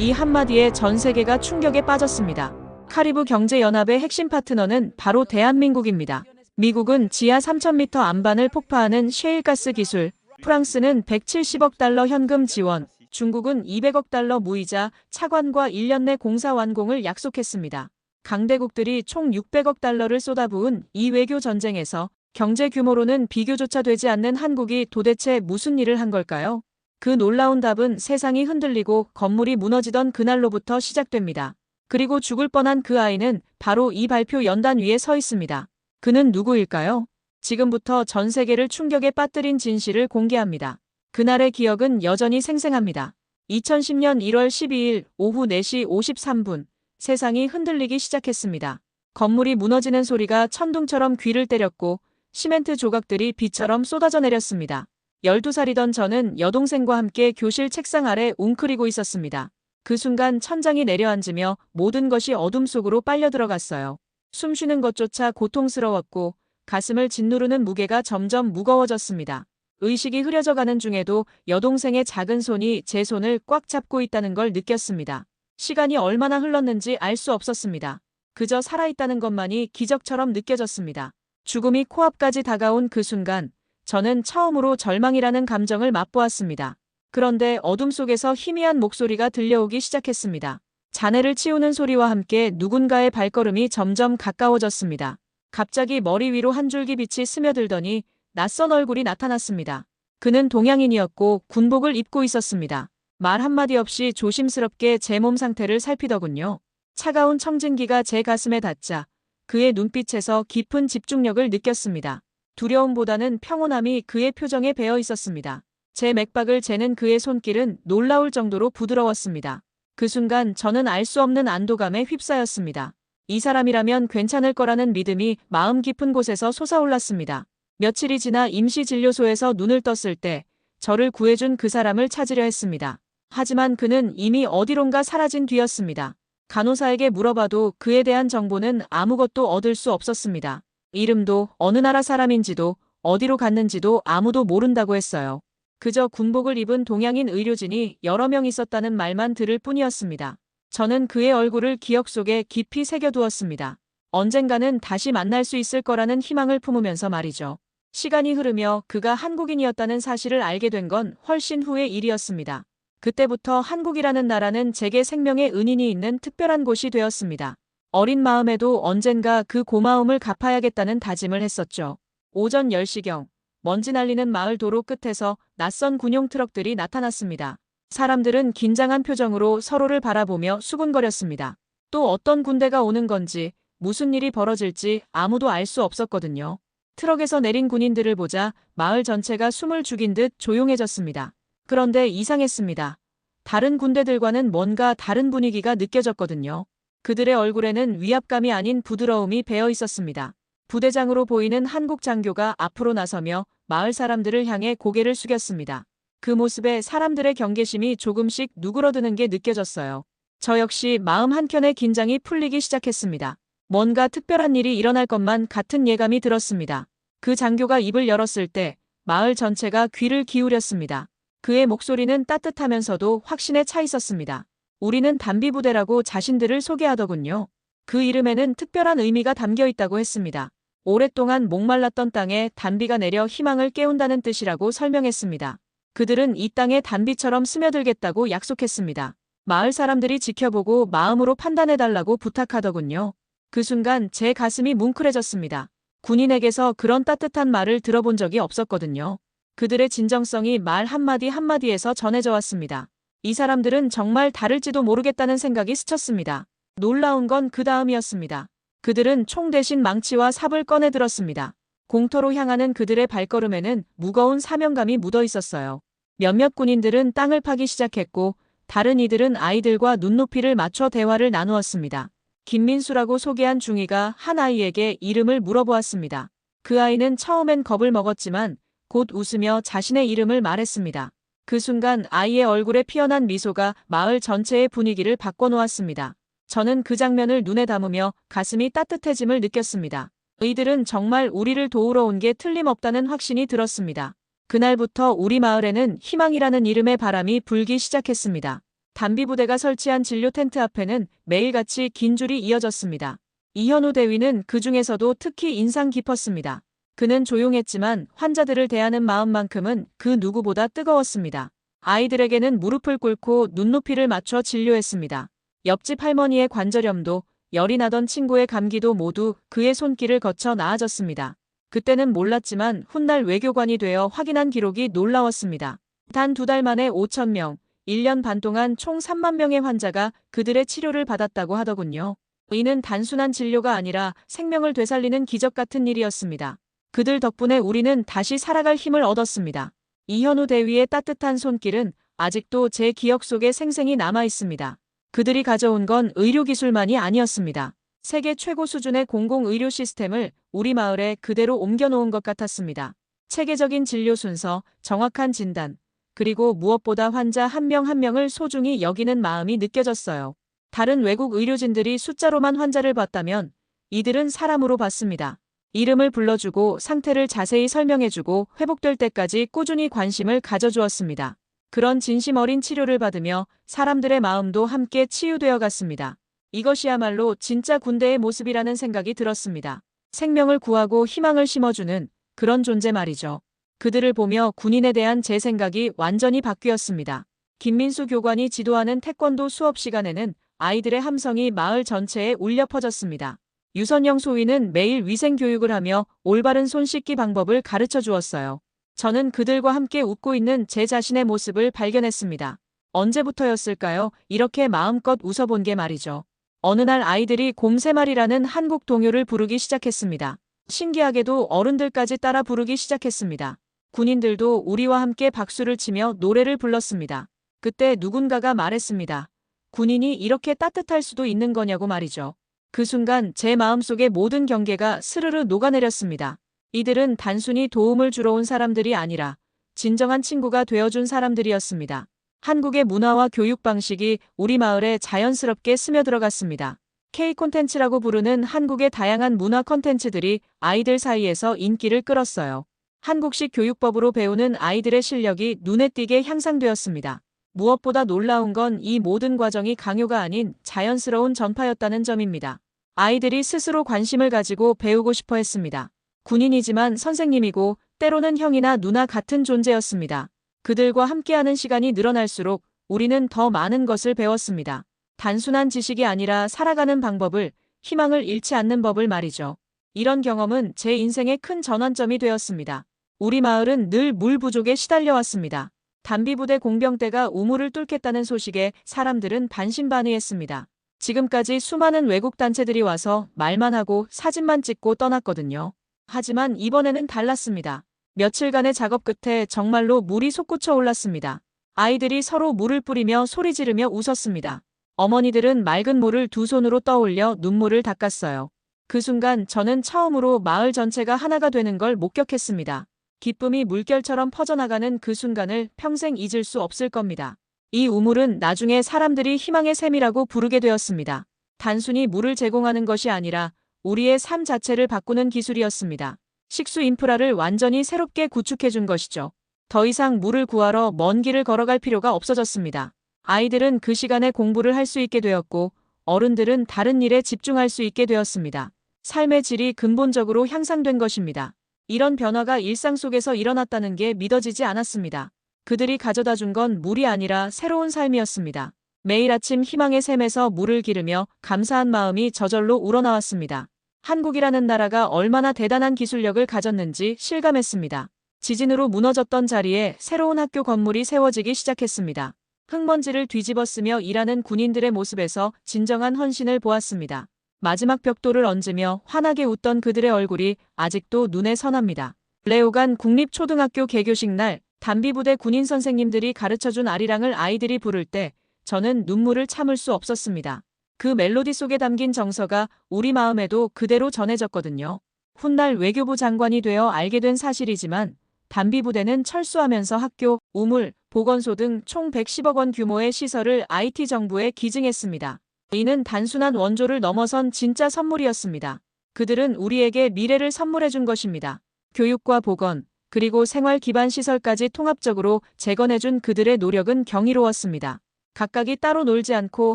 이 한마디에 전 세계가 충격에 빠졌습니다. 카리브 경제연합의 핵심 파트너는 바로 대한민국입니다. 미국은 지하 3,000m 안반을 폭파하는 셰일가스 기술, 프랑스는 170억 달러 현금 지원, 중국은 200억 달러 무이자 차관과 1년 내 공사 완공을 약속했습니다. 강대국들이 총 600억 달러를 쏟아부은 이 외교 전쟁에서 경제 규모로는 비교조차 되지 않는 한국이 도대체 무슨 일을 한 걸까요? 그 놀라운 답은 세상이 흔들리고 건물이 무너지던 그날로부터 시작됩니다. 그리고 죽을 뻔한 그 아이는 바로 이 발표 연단 위에 서 있습니다. 그는 누구일까요? 지금부터 전 세계를 충격에 빠뜨린 진실을 공개합니다. 그날의 기억은 여전히 생생합니다. 2010년 1월 12일 오후 4시 53분 세상이 흔들리기 시작했습니다. 건물이 무너지는 소리가 천둥처럼 귀를 때렸고 시멘트 조각들이 비처럼 쏟아져 내렸습니다. 12살이던 저는 여동생과 함께 교실 책상 아래 웅크리고 있었습니다. 그 순간 천장이 내려앉으며 모든 것이 어둠 속으로 빨려 들어갔어요. 숨 쉬는 것조차 고통스러웠고 가슴을 짓누르는 무게가 점점 무거워졌습니다. 의식이 흐려져 가는 중에도 여동생의 작은 손이 제 손을 꽉 잡고 있다는 걸 느꼈습니다. 시간이 얼마나 흘렀는지 알 수 없었습니다. 그저 살아있다는 것만이 기적처럼 느껴졌습니다. 죽음이 코앞까지 다가온 그 순간 저는 처음으로 절망이라는 감정을 맛보았습니다. 그런데 어둠 속에서 희미한 목소리가 들려오기 시작했습니다. 자네를 치우는 소리와 함께 누군가의 발걸음이 점점 가까워졌습니다. 갑자기 머리 위로 한 줄기 빛이 스며들더니 낯선 얼굴이 나타났습니다. 그는 동양인이었고 군복을 입고 있었습니다. 말 한마디 없이 조심스럽게 제 몸 상태를 살피더군요. 차가운 청진기가 제 가슴에 닿자 그의 눈빛에서 깊은 집중력을 느꼈습니다. 두려움보다는 평온함이 그의 표정에 배어 있었습니다. 제 맥박을 재는 그의 손길은 놀라울 정도로 부드러웠습니다. 그 순간 저는 알 수 없는 안도감에 휩싸였습니다. 이 사람이라면 괜찮을 거라는 믿음이 마음 깊은 곳에서 솟아올랐습니다. 며칠이 지나 임시진료소에서 눈을 떴을 때 저를 구해준 그 사람을 찾으려 했습니다. 하지만 그는 이미 어디론가 사라진 뒤였습니다. 간호사에게 물어봐도 그에 대한 정보는 아무것도 얻을 수 없었습니다. 이름도 어느 나라 사람인지도 어디로 갔는지도 아무도 모른다고 했어요. 그저 군복을 입은 동양인 의료진이 여러 명 있었다는 말만 들을 뿐이었습니다. 저는 그의 얼굴을 기억 속에 깊이 새겨두었습니다. 언젠가는 다시 만날 수 있을 거라는 희망을 품으면서 말이죠. 시간이 흐르며 그가 한국인이었다는 사실을 알게 된 건 훨씬 후의 일이었습니다. 그때부터 한국이라는 나라는 제게 생명의 은인이 있는 특별한 곳이 되었습니다. 어린 마음에도 언젠가 그 고마움을 갚아야겠다는 다짐을 했었죠. 오전 10시경 먼지 날리는 마을 도로 끝에서 낯선 군용 트럭들이 나타났습니다. 사람들은 긴장한 표정으로 서로를 바라보며 수군거렸습니다. 또 어떤 군대가 오는 건지 무슨 일이 벌어질지 아무도 알 수 없었거든요. 트럭에서 내린 군인들을 보자 마을 전체가 숨을 죽인 듯 조용해졌습니다. 그런데 이상했습니다. 다른 군대들과는 뭔가 다른 분위기가 느껴졌거든요. 그들의 얼굴에는 위압감이 아닌 부드러움이 배어 있었습니다. 부대장으로 보이는 한국 장교가 앞으로 나서며 마을 사람들을 향해 고개를 숙였습니다. 그 모습에 사람들의 경계심이 조금씩 누그러드는 게 느껴졌어요. 저 역시 마음 한켠의 긴장이 풀리기 시작했습니다. 뭔가 특별한 일이 일어날 것만 같은 예감이 들었습니다. 그 장교가 입을 열었을 때 마을 전체가 귀를 기울였습니다. 그의 목소리는 따뜻하면서도 확신에 차 있었습니다. 우리는 단비부대라고 자신들을 소개하더군요. 그 이름에는 특별한 의미가 담겨 있다고 했습니다. 오랫동안 목말랐던 땅에 단비가 내려 희망을 깨운다는 뜻이라고 설명했습니다. 그들은 이 땅에 단비처럼 스며들겠다고 약속했습니다. 마을 사람들이 지켜보고 마음으로 판단해달라고 부탁하더군요. 그 순간 제 가슴이 뭉클해졌습니다. 군인에게서 그런 따뜻한 말을 들어본 적이 없었거든요. 그들의 진정성이 말 한마디 한마디에서 전해져 왔습니다. 이 사람들은 정말 다를지도 모르겠다는 생각이 스쳤습니다. 놀라운 건 그 다음이었습니다. 그들은 총 대신 망치와 삽을 꺼내 들었습니다. 공터로 향하는 그들의 발걸음에는 무거운 사명감이 묻어 있었어요. 몇몇 군인들은 땅을 파기 시작했고 다른 이들은 아이들과 눈높이를 맞춰 대화를 나누었습니다. 김민수라고 소개한 중이가 한 아이에게 이름을 물어보았습니다. 그 아이는 처음엔 겁을 먹었지만 곧 웃으며 자신의 이름을 말했습니다. 그 순간 아이의 얼굴에 피어난 미소가 마을 전체의 분위기를 바꿔놓았습니다. 저는 그 장면을 눈에 담으며 가슴이 따뜻해짐을 느꼈습니다. 의들은 정말 우리를 도우러 온 게 틀림없다는 확신이 들었습니다. 그날부터 우리 마을에는 희망이라는 이름의 바람이 불기 시작했습니다. 단비부대가 설치한 진료 텐트 앞에는 매일같이 긴 줄이 이어졌습니다. 이현우 대위는 그 중에서도 특히 인상 깊었습니다. 그는 조용했지만 환자들을 대하는 마음만큼은 그 누구보다 뜨거웠습니다. 아이들에게는 무릎을 꿇고 눈높이를 맞춰 진료했습니다. 옆집 할머니의 관절염도 열이 나던 친구의 감기도 모두 그의 손길을 거쳐 나아졌습니다. 그때는 몰랐지만 훗날 외교관이 되어 확인한 기록이 놀라웠습니다. 단 두 달 만에 5천 명, 1년 반 동안 총 3만 명의 환자가 그들의 치료를 받았다고 하더군요. 이는 단순한 진료가 아니라 생명을 되살리는 기적 같은 일이었습니다. 그들 덕분에 우리는 다시 살아갈 힘을 얻었습니다. 이현우 대위의 따뜻한 손길은 아직도 제 기억 속에 생생히 남아 있습니다. 그들이 가져온 건 의료기술만이 아니었습니다. 세계 최고 수준의 공공의료 시스템을 우리 마을에 그대로 옮겨놓은 것 같았습니다. 체계적인 진료 순서, 정확한 진단, 그리고 무엇보다 환자 한 명한 명을 소중히 여기는 마음이 느껴졌어요. 다른 외국 의료진들이 숫자로만 환자를 봤다면 이들은 사람으로 봤습니다. 이름을 불러주고 상태를 자세히 설명해주고 회복될 때까지 꾸준히 관심을 가져주었습니다. 그런 진심 어린 치료를 받으며 사람들의 마음도 함께 치유되어 갔습니다. 이것이야말로 진짜 군대의 모습이라는 생각이 들었습니다. 생명을 구하고 희망을 심어주는 그런 존재 말이죠. 그들을 보며 군인에 대한 제 생각이 완전히 바뀌었습니다. 김민수 교관이 지도하는 태권도 수업 시간에는 아이들의 함성이 마을 전체에 울려 퍼졌습니다. 유선영 소위는 매일 위생 교육을 하며 올바른 손 씻기 방법을 가르쳐 주었어요. 저는 그들과 함께 웃고 있는 제 자신의 모습을 발견했습니다. 언제부터였을까요? 이렇게 마음껏 웃어본 게 말이죠. 어느 날 아이들이 곰새말이라는 한국 동요를 부르기 시작했습니다. 신기하게도 어른들까지 따라 부르기 시작했습니다. 군인들도 우리와 함께 박수를 치며 노래를 불렀습니다. 그때 누군가가 말했습니다. 군인이 이렇게 따뜻할 수도 있는 거냐고 말이죠. 그 순간 제 마음속의 모든 경계가 스르르 녹아내렸습니다. 이들은 단순히 도움을 주러 온 사람들이 아니라 진정한 친구가 되어준 사람들이었습니다. 한국의 문화와 교육 방식이 우리 마을에 자연스럽게 스며들어갔습니다. K 콘텐츠라고 부르는 한국의 다양한 문화 콘텐츠들이 아이들 사이에서 인기를 끌었어요. 한국식 교육법으로 배우는 아이들의 실력이 눈에 띄게 향상되었습니다. 무엇보다 놀라운 건 이 모든 과정이 강요가 아닌 자연스러운 전파였다는 점입니다. 아이들이 스스로 관심을 가지고 배우고 싶어 했습니다. 군인이지만 선생님이고 때로는 형이나 누나 같은 존재였습니다. 그들과 함께하는 시간이 늘어날수록 우리는 더 많은 것을 배웠습니다. 단순한 지식이 아니라 살아가는 방법을, 희망을 잃지 않는 법을 말이죠. 이런 경험은 제 인생의 큰 전환점이 되었습니다. 우리 마을은 늘 물 부족에 시달려왔습니다. 단비부대 공병대가 우물을 뚫겠다는 소식에 사람들은 반신반의했습니다. 지금까지 수많은 외국 단체들이 와서 말만 하고 사진만 찍고 떠났거든요. 하지만 이번에는 달랐습니다. 며칠간의 작업 끝에 정말로 물이 솟구쳐 올랐습니다. 아이들이 서로 물을 뿌리며 소리 지르며 웃었습니다. 어머니들은 맑은 물을 두 손으로 떠올려 눈물을 닦았어요. 그 순간 저는 처음으로 마을 전체가 하나가 되는 걸 목격했습니다. 기쁨이 물결처럼 퍼져나가는 그 순간을 평생 잊을 수 없을 겁니다. 이 우물은 나중에 사람들이 희망의 샘이라고 부르게 되었습니다. 단순히 물을 제공하는 것이 아니라 우리의 삶 자체를 바꾸는 기술이었습니다. 식수 인프라를 완전히 새롭게 구축해 준 것이죠. 더 이상 물을 구하러 먼 길을 걸어갈 필요가 없어졌습니다. 아이들은 그 시간에 공부를 할 수 있게 되었고 어른들은 다른 일에 집중할 수 있게 되었습니다. 삶의 질이 근본적으로 향상된 것입니다. 이런 변화가 일상 속에서 일어났다는 게 믿어지지 않았습니다. 그들이 가져다 준 건 물이 아니라 새로운 삶이었습니다. 매일 아침 희망의 샘에서 물을 기르며 감사한 마음이 저절로 우러나왔습니다. 한국이라는 나라가 얼마나 대단한 기술력을 가졌는지 실감했습니다. 지진으로 무너졌던 자리에 새로운 학교 건물이 세워지기 시작했습니다. 흙먼지를 뒤집어 쓰며 일하는 군인들의 모습에서 진정한 헌신을 보았습니다. 마지막 벽돌을 얹으며 환하게 웃던 그들의 얼굴이 아직도 눈에 선합니다. 레오간 국립초등학교 개교식 날 단비부대 군인 선생님들이 가르쳐준 아리랑을 아이들이 부를 때 저는 눈물을 참을 수 없었습니다. 그 멜로디 속에 담긴 정서가 우리 마음에도 그대로 전해졌거든요. 훗날 외교부 장관이 되어 알게 된 사실이지만 단비부대는 철수하면서 학교, 우물, 보건소 등 총 110억 원 규모의 시설을 IT 정부에 기증했습니다. 이는 단순한 원조를 넘어선 진짜 선물이었습니다. 그들은 우리에게 미래를 선물해 준 것입니다. 교육과 보건, 그리고 생활 기반 시설까지 통합적으로 재건해 준 그들의 노력은 경이로웠습니다. 각각이 따로 놀지 않고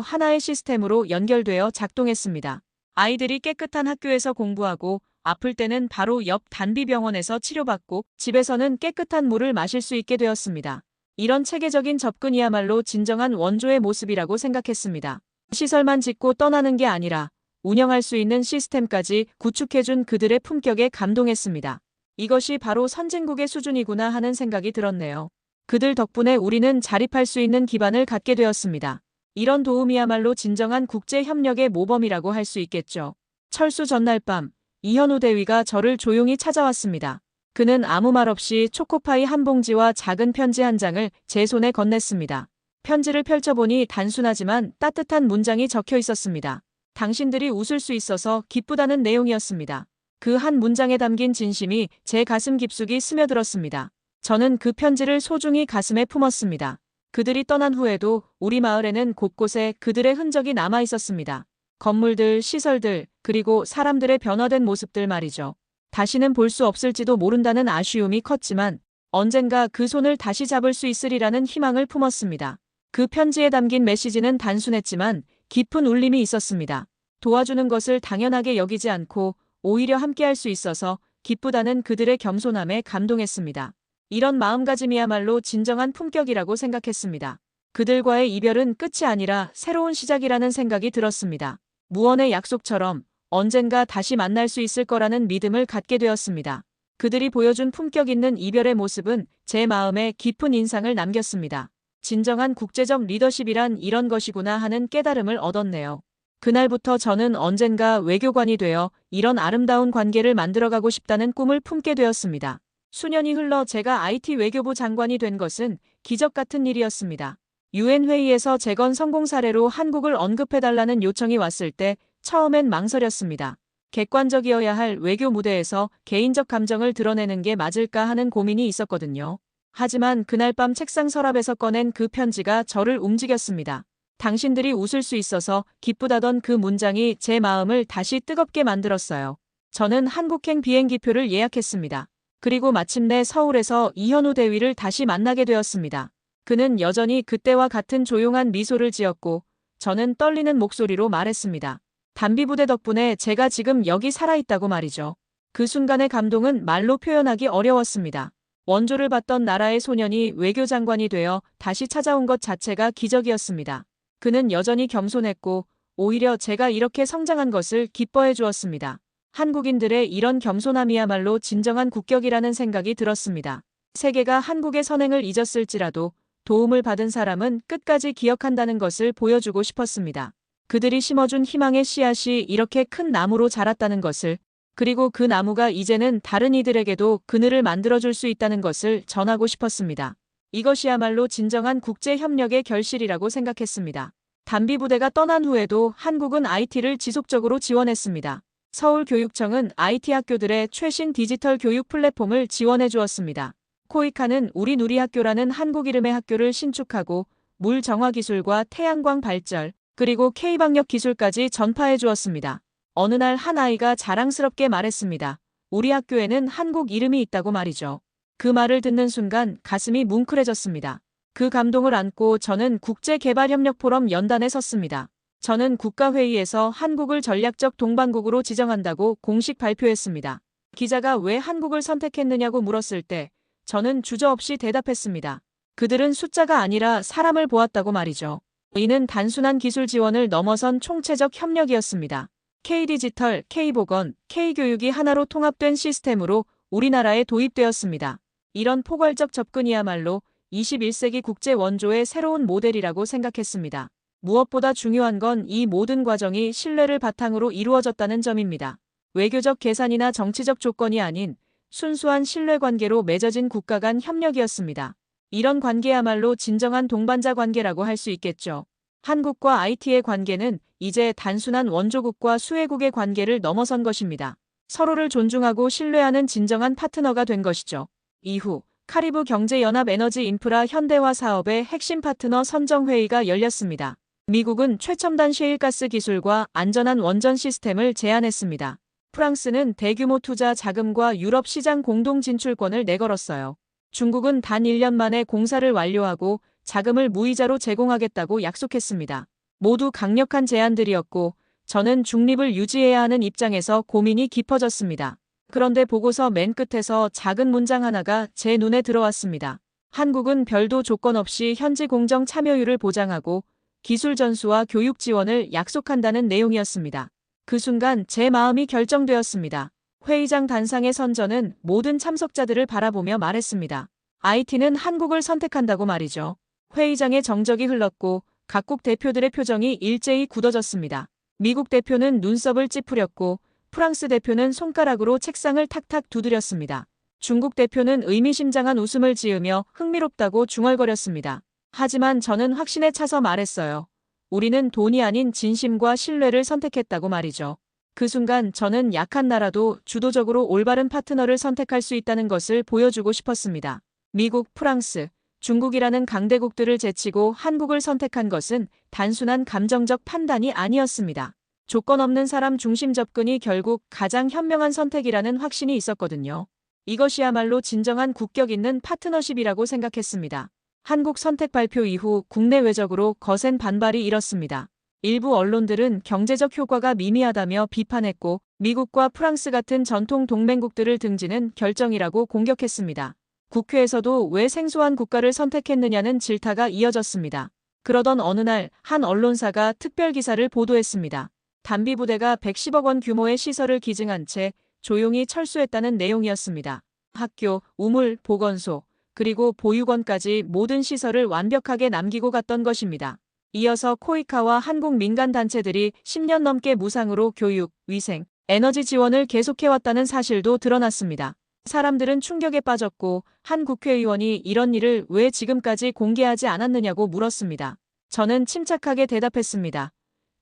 하나의 시스템으로 연결되어 작동했습니다. 아이들이 깨끗한 학교에서 공부하고 아플 때는 바로 옆 단비병원에서 치료받고 집에서는 깨끗한 물을 마실 수 있게 되었습니다. 이런 체계적인 접근이야말로 진정한 원조의 모습이라고 생각했습니다. 시설만 짓고 떠나는 게 아니라 운영할 수 있는 시스템까지 구축해준 그들의 품격에 감동했습니다. 이것이 바로 선진국의 수준이구나 하는 생각이 들었네요. 그들 덕분에 우리는 자립할 수 있는 기반을 갖게 되었습니다. 이런 도움이야말로 진정한 국제협력의 모범이라고 할 수 있겠죠. 철수 전날 밤, 이현우 대위가 저를 조용히 찾아왔습니다. 그는 아무 말 없이 초코파이 한 봉지와 작은 편지 한 장을 제 손에 건넸습니다. 편지를 펼쳐보니 단순하지만 따뜻한 문장이 적혀 있었습니다. 당신들이 웃을 수 있어서 기쁘다는 내용이었습니다. 그 한 문장에 담긴 진심이 제 가슴 깊숙이 스며들었습니다. 저는 그 편지를 소중히 가슴에 품었습니다. 그들이 떠난 후에도 우리 마을에는 곳곳에 그들의 흔적이 남아 있었습니다. 건물들, 시설들, 그리고 사람들의 변화된 모습들 말이죠. 다시는 볼 수 없을지도 모른다는 아쉬움이 컸지만 언젠가 그 손을 다시 잡을 수 있으리라는 희망을 품었습니다. 그 편지에 담긴 메시지는 단순했지만 깊은 울림이 있었습니다. 도와주는 것을 당연하게 여기지 않고 오히려 함께할 수 있어서 기쁘다는 그들의 겸손함에 감동했습니다. 이런 마음가짐이야말로 진정한 품격이라고 생각했습니다. 그들과의 이별은 끝이 아니라 새로운 시작이라는 생각이 들었습니다. 무언의 약속처럼 언젠가 다시 만날 수 있을 거라는 믿음을 갖게 되었습니다. 그들이 보여준 품격 있는 이별의 모습은 제 마음에 깊은 인상을 남겼습니다. 진정한 국제적 리더십이란 이런 것이구나 하는 깨달음을 얻었네요. 그날부터 저는 언젠가 외교관이 되어 이런 아름다운 관계를 만들어가고 싶다는 꿈을 품게 되었습니다. 수년이 흘러 제가 IT 외교부 장관이 된 것은 기적 같은 일이었습니다. 유엔 회의에서 재건 성공 사례로 한국을 언급해달라는 요청이 왔을 때 처음엔 망설였습니다. 객관적이어야 할 외교 무대에서 개인적 감정을 드러내는 게 맞을까 하는 고민이 있었거든요. 하지만 그날 밤 책상 서랍에서 꺼낸 그 편지가 저를 움직였습니다. 당신들이 웃을 수 있어서 기쁘다던 그 문장이 제 마음을 다시 뜨겁게 만들었어요. 저는 한국행 비행기표를 예약했습니다. 그리고 마침내 서울에서 이현우 대위를 다시 만나게 되었습니다. 그는 여전히 그때와 같은 조용한 미소를 지었고 저는 떨리는 목소리로 말했습니다. 단비부대 덕분에 제가 지금 여기 살아있다고 말이죠. 그 순간의 감동은 말로 표현하기 어려웠습니다. 원조를 받던 나라의 소년이 외교장관이 되어 다시 찾아온 것 자체가 기적이었습니다. 그는 여전히 겸손했고 오히려 제가 이렇게 성장한 것을 기뻐해 주었습니다. 한국인들의 이런 겸손함이야말로 진정한 국격이라는 생각이 들었습니다. 세계가 한국의 선행을 잊었을지라도 도움을 받은 사람은 끝까지 기억한다는 것을 보여주고 싶었습니다. 그들이 심어준 희망의 씨앗이 이렇게 큰 나무로 자랐다는 것을 그리고 그 나무가 이제는 다른 이들에게도 그늘을 만들어줄 수 있다는 것을 전하고 싶었습니다. 이것이야말로 진정한 국제협력의 결실이라고 생각했습니다. 단비 부대가 떠난 후에도 한국은 IT를 지속적으로 지원했습니다. 서울교육청은 IT 학교들의 최신 디지털 교육 플랫폼을 지원해 주었습니다. 코이카는 우리 누리 학교라는 한국 이름의 학교를 신축하고 물 정화 기술과 태양광 발전, 그리고 K방역 기술까지 전파해 주었습니다. 어느 날 한 아이가 자랑스럽게 말했습니다. 우리 학교에는 한국 이름이 있다고 말이죠. 그 말을 듣는 순간 가슴이 뭉클해졌습니다. 그 감동을 안고 저는 국제개발협력포럼 연단에 섰습니다. 저는 국가회의에서 한국을 전략적 동반국으로 지정한다고 공식 발표했습니다. 기자가 왜 한국을 선택했느냐고 물었을 때 저는 주저없이 대답했습니다. 그들은 숫자가 아니라 사람을 보았다고 말이죠. 이는 단순한 기술 지원을 넘어선 총체적 협력이었습니다. K디지털, K보건, K교육이 하나로 통합된 시스템으로 우리나라에 도입되었습니다. 이런 포괄적 접근이야말로 21세기 국제 원조의 새로운 모델이라고 생각했습니다. 무엇보다 중요한 건 이 모든 과정이 신뢰를 바탕으로 이루어졌다는 점입니다. 외교적 계산이나 정치적 조건이 아닌 순수한 신뢰 관계로 맺어진 국가 간 협력이었습니다. 이런 관계야말로 진정한 동반자 관계라고 할 수 있겠죠. 한국과 IT의 관계는 이제 단순한 원조국과 수혜국의 관계를 넘어선 것입니다. 서로를 존중하고 신뢰하는 진정한 파트너가 된 것이죠. 이후 카리브 경제연합 에너지 인프라 현대화 사업의 핵심 파트너 선정회의가 열렸습니다. 미국은 최첨단 셰일가스 기술과 안전한 원전 시스템을 제안했습니다. 프랑스는 대규모 투자 자금과 유럽 시장 공동 진출권을 내걸었어요. 중국은 단 1년 만에 공사를 완료하고 자금을 무이자로 제공하겠다고 약속했습니다. 모두 강력한 제안들이었고 저는 중립을 유지해야 하는 입장에서 고민이 깊어졌습니다. 그런데 보고서 맨 끝에서 작은 문장 하나가 제 눈에 들어왔습니다. 한국은 별도 조건 없이 현지 공정 참여율을 보장하고 기술 전수와 교육 지원을 약속한다는 내용이었습니다. 그 순간 제 마음이 결정되었습니다. 회의장 단상의 선전은 모든 참석자들을 바라보며 말했습니다. IT는 한국을 선택한다고 말이죠. 회의장에 정적이 흘렀고 각국 대표들의 표정이 일제히 굳어졌습니다. 미국 대표는 눈썹을 찌푸렸고 프랑스 대표는 손가락으로 책상을 탁탁 두드렸습니다. 중국 대표는 의미심장한 웃음을 지으며 흥미롭다고 중얼거렸습니다. 하지만 저는 확신에 차서 말했어요. 우리는 돈이 아닌 진심과 신뢰를 선택했다고 말이죠. 그 순간 저는 약한 나라도 주도적으로 올바른 파트너를 선택할 수 있다는 것을 보여주고 싶었습니다. 미국, 프랑스, 중국이라는 강대국들을 제치고 한국을 선택한 것은 단순한 감정적 판단이 아니었습니다. 조건 없는 사람 중심 접근이 결국 가장 현명한 선택이라는 확신이 있었거든요. 이것이야말로 진정한 국격 있는 파트너십이라고 생각했습니다. 한국 선택 발표 이후 국내 외적으로 거센 반발이 일었습니다. 일부 언론들은 경제적 효과가 미미하다며 비판했고 미국과 프랑스 같은 전통 동맹국들을 등지는 결정이라고 공격했습니다. 국회에서도 왜 생소한 국가를 선택했느냐는 질타가 이어졌습니다. 그러던 어느 날 한 언론사가 특별 기사를 보도했습니다. 단비부대가 110억 원 규모의 시설을 기증한 채 조용히 철수했다는 내용이었습니다. 학교, 우물, 보건소, 그리고 보육원까지 모든 시설을 완벽하게 남기고 갔던 것입니다. 이어서 코이카와 한국 민간단체들이 10년 넘게 무상으로 교육, 위생, 에너지 지원을 계속해왔다는 사실도 드러났습니다. 사람들은 충격에 빠졌고 한 국회의원이 이런 일을 왜 지금까지 공개하지 않았느냐고 물었습니다. 저는 침착하게 대답했습니다.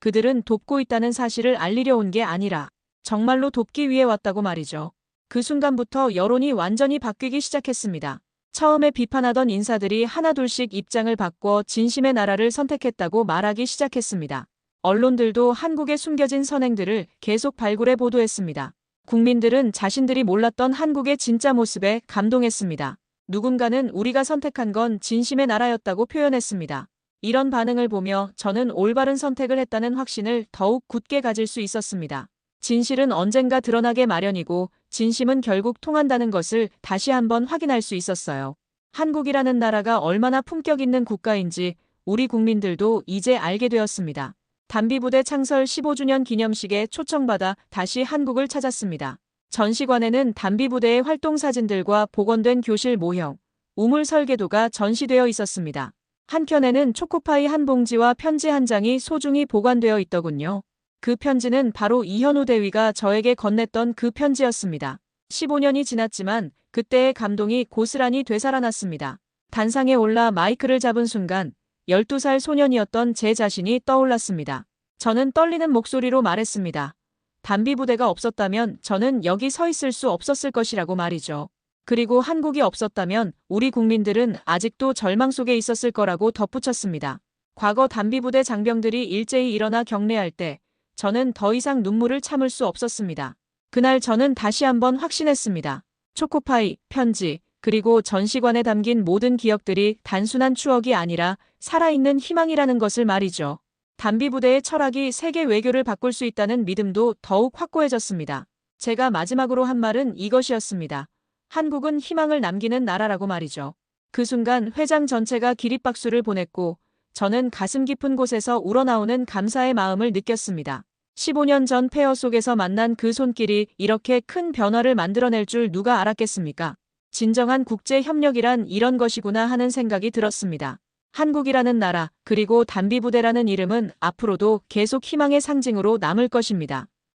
그들은 돕고 있다는 사실을 알리려 온 게 아니라 정말로 돕기 위해 왔다고 말이죠. 그 순간부터 여론이 완전히 바뀌기 시작했습니다. 처음에 비판하던 인사들이 하나둘씩 입장을 바꿔 진심의 나라를 선택했다고 말하기 시작했습니다. 언론들도 한국의 숨겨진 선행들을 계속 발굴해 보도했습니다. 국민들은 자신들이 몰랐던 한국의 진짜 모습에 감동했습니다. 누군가는 우리가 선택한 건 진심의 나라였다고 표현했습니다. 이런 반응을 보며 저는 올바른 선택을 했다는 확신을 더욱 굳게 가질 수 있었습니다. 진실은 언젠가 드러나게 마련이고 진심은 결국 통한다는 것을 다시 한번 확인할 수 있었어요. 한국이라는 나라가 얼마나 품격 있는 국가인지 우리 국민들도 이제 알게 되었습니다. 단비부대 창설 15주년 기념식에 초청받아 다시 한국을 찾았습니다. 전시관에는 단비부대의 활동 사진들과 복원된 교실 모형, 우물 설계도가 전시되어 있었습니다. 한켠에는 초코파이 한 봉지와 편지 한 장이 소중히 보관되어 있더군요. 그 편지는 바로 이현우 대위가 저에게 건넸던 그 편지였습니다. 15년이 지났지만 그때의 감동이 고스란히 되살아났습니다. 단상에 올라 마이크를 잡은 순간 12살 소년이었던 제 자신이 떠올랐습니다. 저는 떨리는 목소리로 말했습니다. 단비 부대가 없었다면 저는 여기 서 있을 수 없었을 것이라고 말이죠. 그리고 한국이 없었다면 우리 국민들은 아직도 절망 속에 있었을 거라고 덧붙였습니다. 과거 단비부대 장병들이 일제히 일어나 경례할 때 저는 더 이상 눈물을 참을 수 없었습니다. 그날 저는 다시 한번 확신했습니다. 초코파이, 편지, 그리고 전시관에 담긴 모든 기억들이 단순한 추억이 아니라 살아있는 희망이라는 것을 말이죠. 단비부대의 철학이 세계 외교를 바꿀 수 있다는 믿음도 더욱 확고해졌습니다. 제가 마지막으로 한 말은 이것이었습니다. 한국은 희망을 남기는 나라라고 말이죠. 그 순간 회장 전체가 기립박수를 보냈고 저는 가슴 깊은 곳에서 우러나오는 감사의 마음을 느꼈습니다. 15년 전 폐허 속에서 만난 그 손길이 이렇게 큰 변화를 만들어낼 줄 누가 알았겠습니까? 진정한 국제 협력이란 이런 것이구나 하는 생각이 들었습니다. 한국이라는 나라, 그리고 단비부대라는 이름은 앞으로도 계속 희망의 상징으로 남을 것입니다.